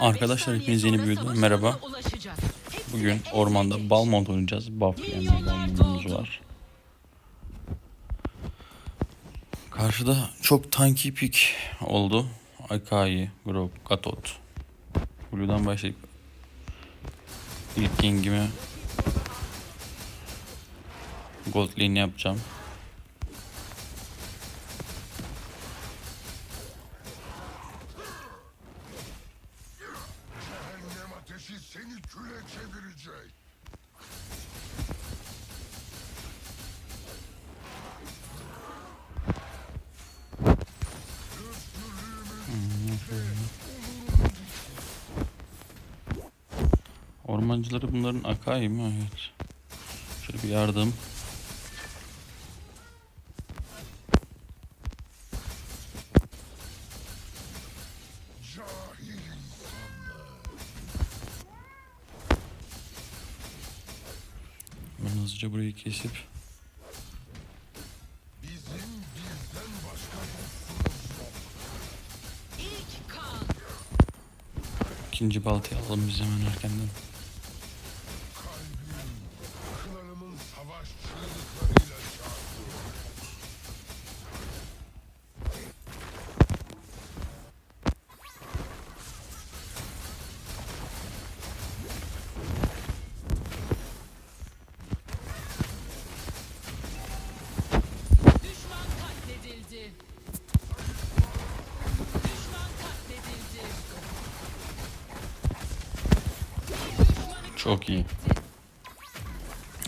Arkadaşlar, saniye yeni bir merhaba. Bugün ormanda. Balmont oynayacağız. Buff yani Milyonlar Balmont'umuz var. Karşıda çok tanky pick oldu. Akai, Grok, Gatot. Blue'dan başlayıp ilk gangimi Gold lane yapacağım. Küle çevirecek. Ormancıları bunların Akai mi? Evet. Şöyle bir yardım. Hızlıca burayı kesip ikinci baltayı alalım biz hemen erkenden. Çok iyi.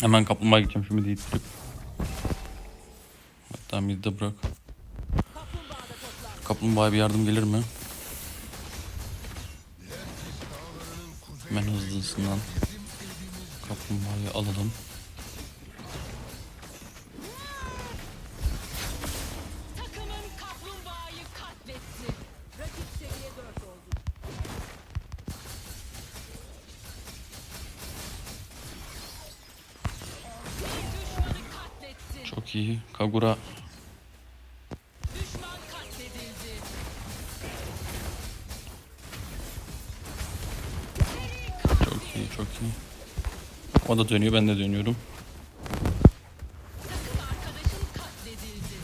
Hemen kaplumbağa gideceğim şimdi ittirip. Hatta midde bırak. Kaplumbağaya bir yardım gelir mi? Hemen hızlısından kaplumbağayı alalım. Çok iyi. Kagura çok iyi çok iyi. O da dönüyor ben de dönüyorum. Katledildi.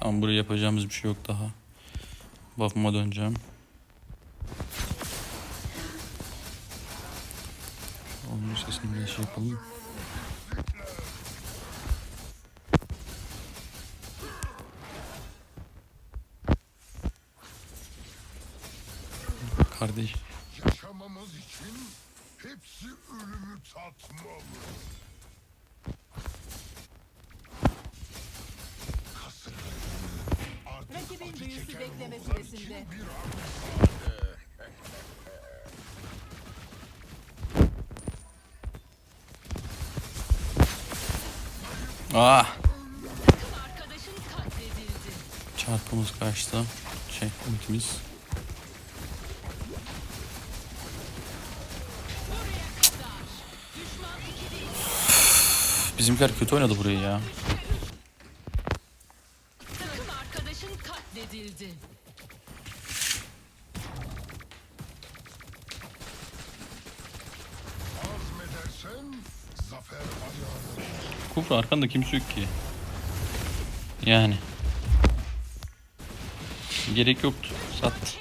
Tamam buraya yapacağımız bir şey yok daha. Buff'ıma döneceğim. Onun sesini bir şey yapalım. Rakibin büyüsü bekleme süresinde. Ah! Takım arkadaşın katledildi. Çarpımız kaçtı. Şey, ultimiz. Bizimkiler kötü oynadı burayı ya. Takım arkadaşın katledildi. Kufra arkanda kimse yok ki. Yani. Gerek yoktu. Sat.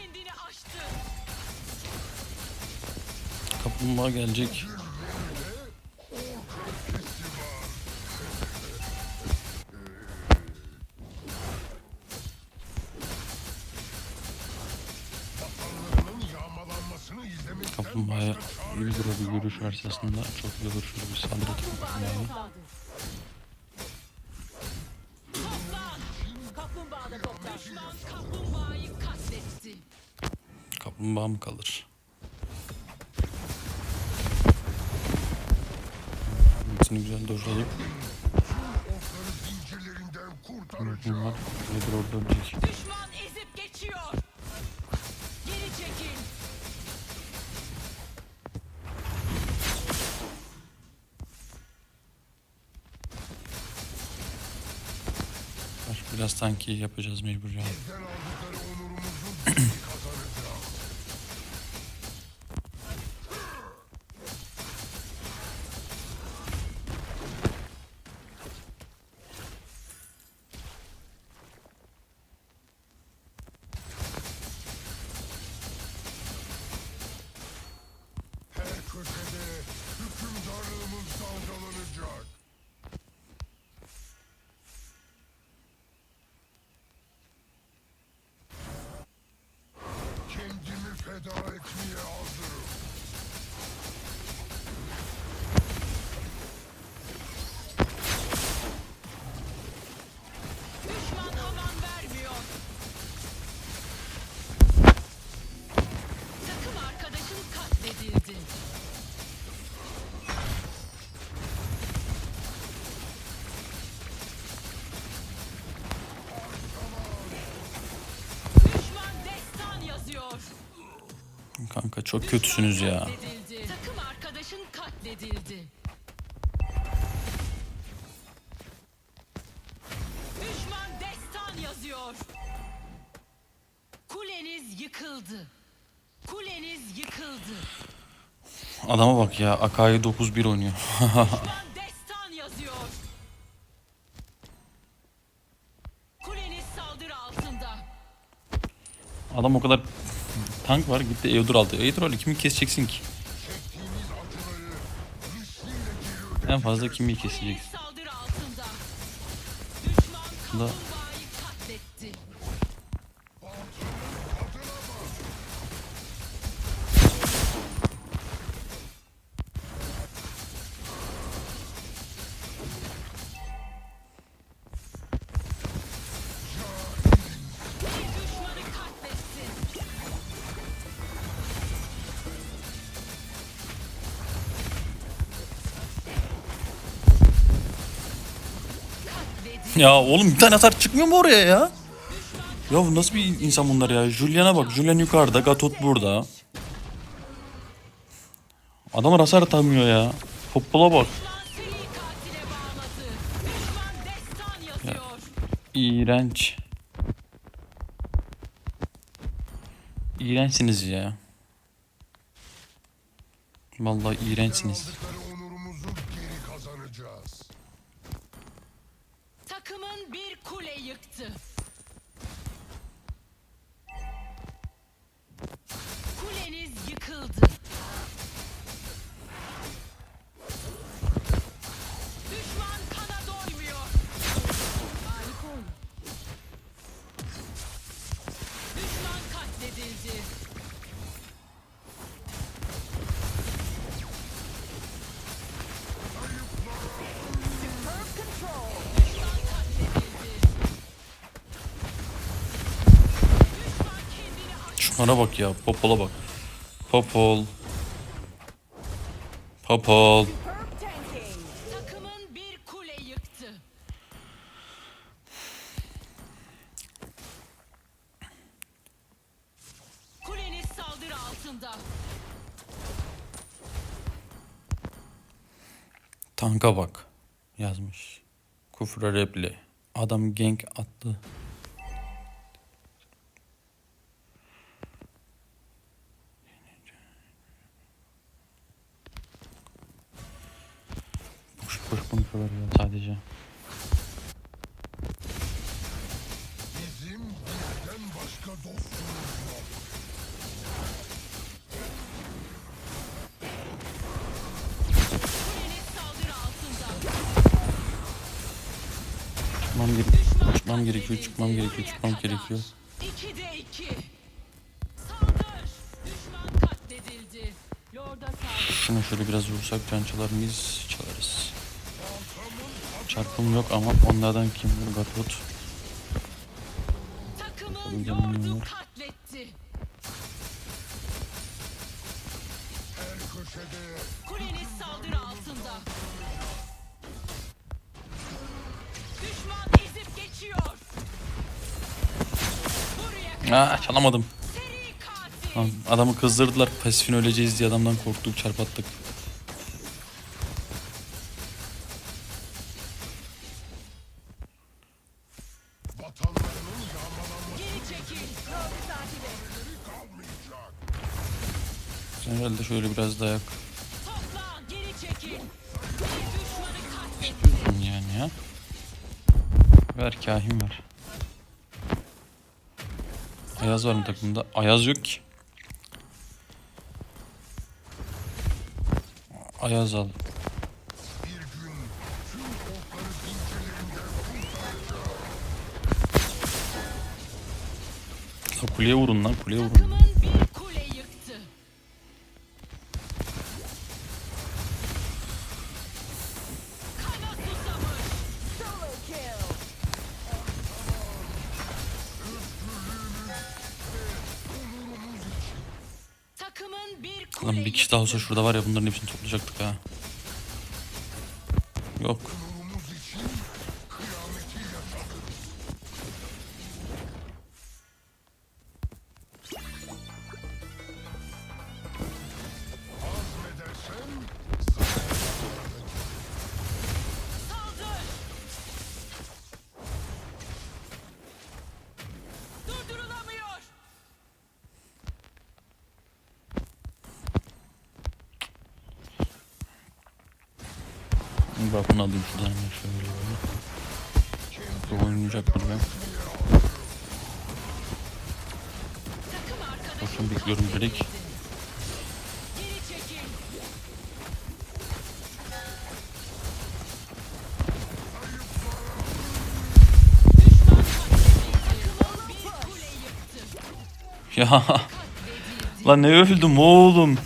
Kaplumbağa gelecek. Kaplumbağaya iyi bir görüş varsa aslında çok. Şöyle bir saldırı kaplumbağaya. Kaplumbağa mı kalır? Hepsini güzel dojladık. Bunlar nedir orada ölecek. Düşman Biraz tanki yapacağız mecbur ya. Çok kötüsünüz ya. Takım arkadaşın katledildi. Düşman destan yazıyor. Kuleniz yıkıldı. Kuleniz yıkıldı. Adama bak ya. Akai 9-1 oynuyor. Düşman destan yazıyor. Kuleniz saldırı altında. Adam o kadar tank var gitti Eodur aldı. Eodur kimi keseceksin ki? En fazla kimi keseceksin? Da- Ya oğlum bir tane hasar çıkmıyor mu oraya ya? Ya nasıl bir insan bunlar ya? Julian'a bak. Julian yukarıda. Gatot burada. Adamlar hasar atamıyor ya. Hoppala bak. Yazıyor. İğrenç. İğrençsiniz ya. Vallahi iğrençsiniz. Kule yıktı. Kuleniz yıkıldı. Şunlara bak ya. Popola bak. Popol. Popol. Takımın bir kule yıktı. Kuleniz saldırı altında. Tanka bak. Yazmış. Kufra repli. Adam gank attı. Çıkmam gerekiyor. Çıkmam gerekiyor. Çıkmam gerekiyor. Çıkmam gerekiyor. İki de iki. Saldır. Düşman katledildi. Lord'a saldır. Şunu şöyle biraz vursak can mıyız? Çalarız. Çarpım yok ama onlardan kim vur? Gatot. Takımın Canım Aa çalamadım. Adamı kızdırdılar. Pasifin öleceğiz diye adamdan korktuk çarpattık. herhalde şöyle biraz dayak yani ya. Ver kahin ver. Ayaz var mı takımda? Ayaz yok ki. Ayaz al. Kuleye vurun lan kuleye vurun. Olsa şurada var ya bunların hepsini toplayacaktık ha. Yok. Bak bunu alayım şuradan hemen şöyle böyle. Bu oynayacak arkadaşın Bakın bekliyorum direkt. Ya lan ne öldüm oğlum.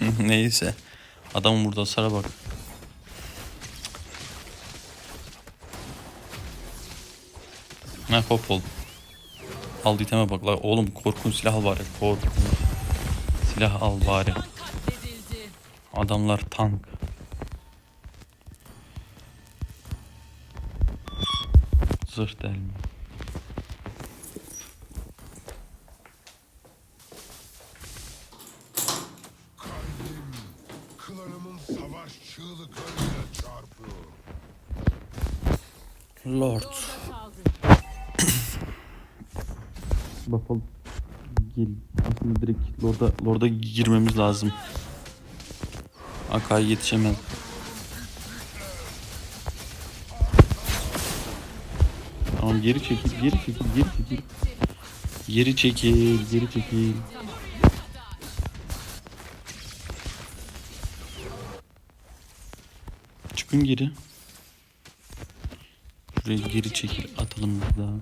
Neyse. Adam burada sara bak. Ha hop ol. Al iteme bak la oğlum korkunç silah al bari. Korkunç. Silah al bari. Adamlar tank. Zırh delme. Klanımın savaş çığlıklarıyla çarpıyor. Lord. Bakalım. Gel. Aslında direkt Lord'a Lord'a girmemiz lazım. Akai yetişemez. Tamam geri çekil, geri çekil, geri çekil. Geri çekil, geri çekil. Çıkın geri. Şuraya geri çekil, atalım burada.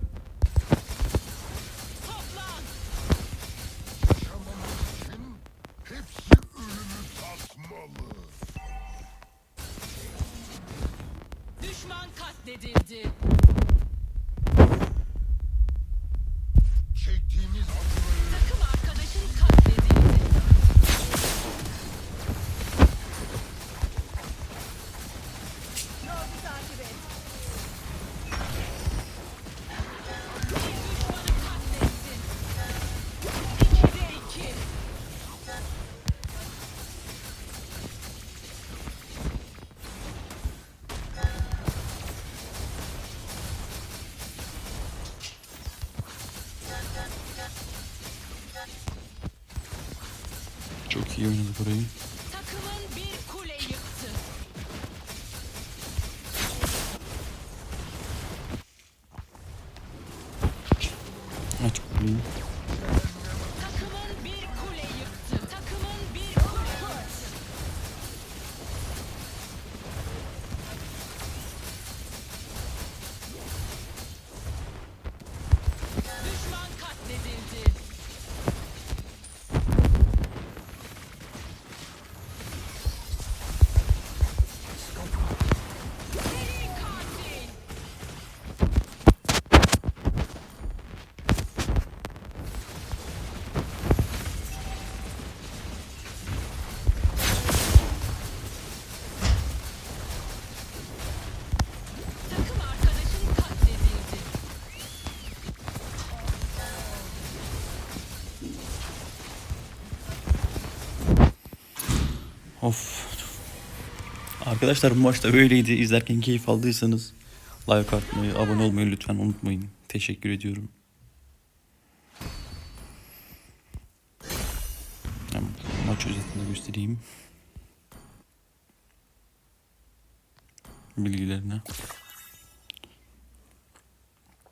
Çok iyi oynadık orayı. Of. Arkadaşlar bu maçta böyleydi. İzlerken keyif aldıysanız like atmayı, abone olmayı lütfen unutmayın. Teşekkür ediyorum. Maç özetini göstereyim. Bilgilerine.